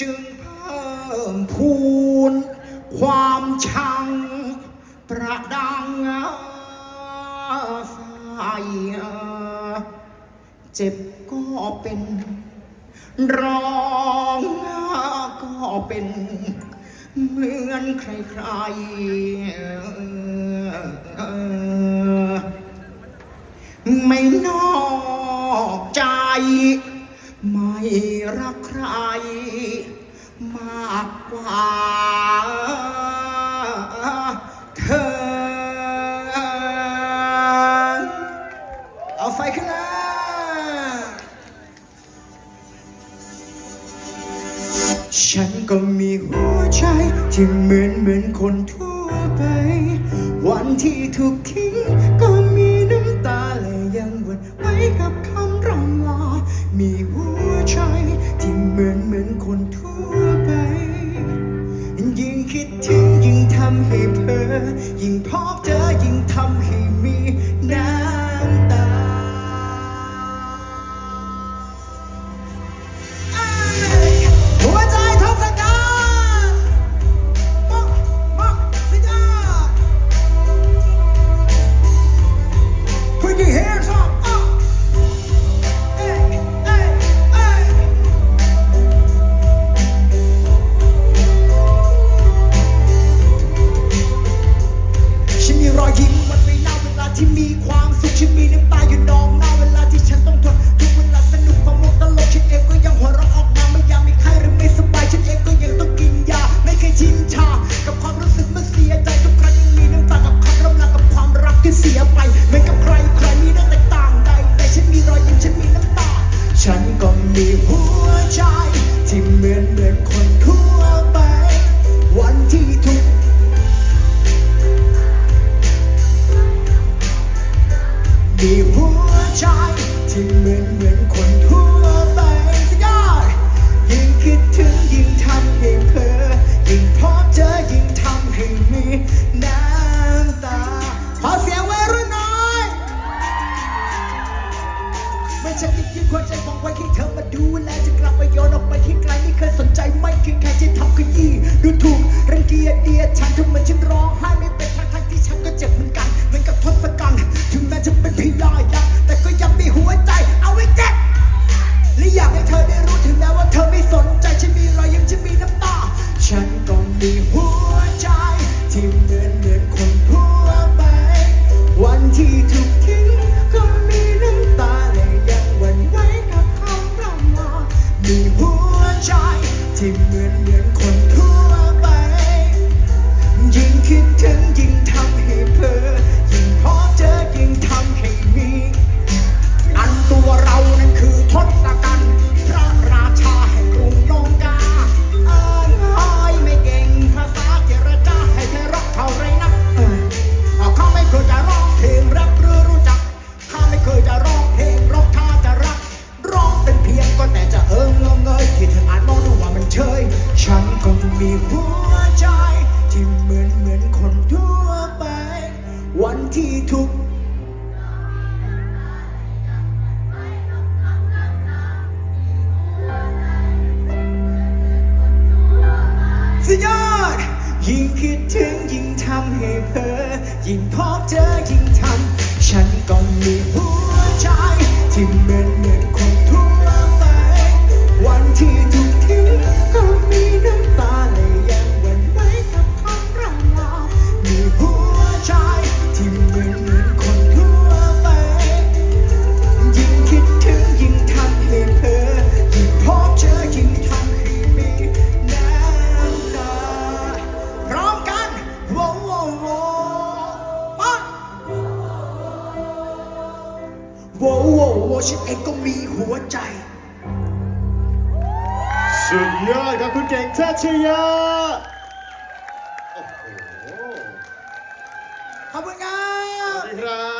จึงเพิ่มพูน ความชังประดังไฟเจ็บก็เป็น ร้องก็เป็น เหมือนใครๆ ไม่นอกใจ ไม่รักใคร มากกว่าเธอ เอาไฟขึ้นนะฉันก็มีหัวใจที่เหมือนเหมือนคนทั่วไป วันที่ถูกทิ้งก็มีน้ำตาและยังวนไว้กับคำร้องลา มีหัวใจที่เหมือนเหมือนคนทั่วำให้เพอยิ่งพบเจอยิ่งทำให้มี ที่เหมือนเหมือนคนทั่วไปสักยอดยิ่งคิดถึงยิ่งทำยิ่เพ้อยิ่งพบเจอยิ่งทำให้มีน้ำตา ขอเสียงวัรุ่นน่อย ไม่ใช่ที่คิดความใจของไว้ให้เธอมาดูแลจะกลับ หัวใจ ที่เหมือนเหมือนคนทั่วไป ยิ่งคิดถึงยิ่งทำให้เพลอยิ่งพอเจอยิ่ง ถึงยิ่งทำให้เพอยิ่งพบเจอยิ่ง ชินเองก็มีหัวใจ สุดยอดครับคุณเก่งแทัชยาขอบคุณครับ สวัสดีครับ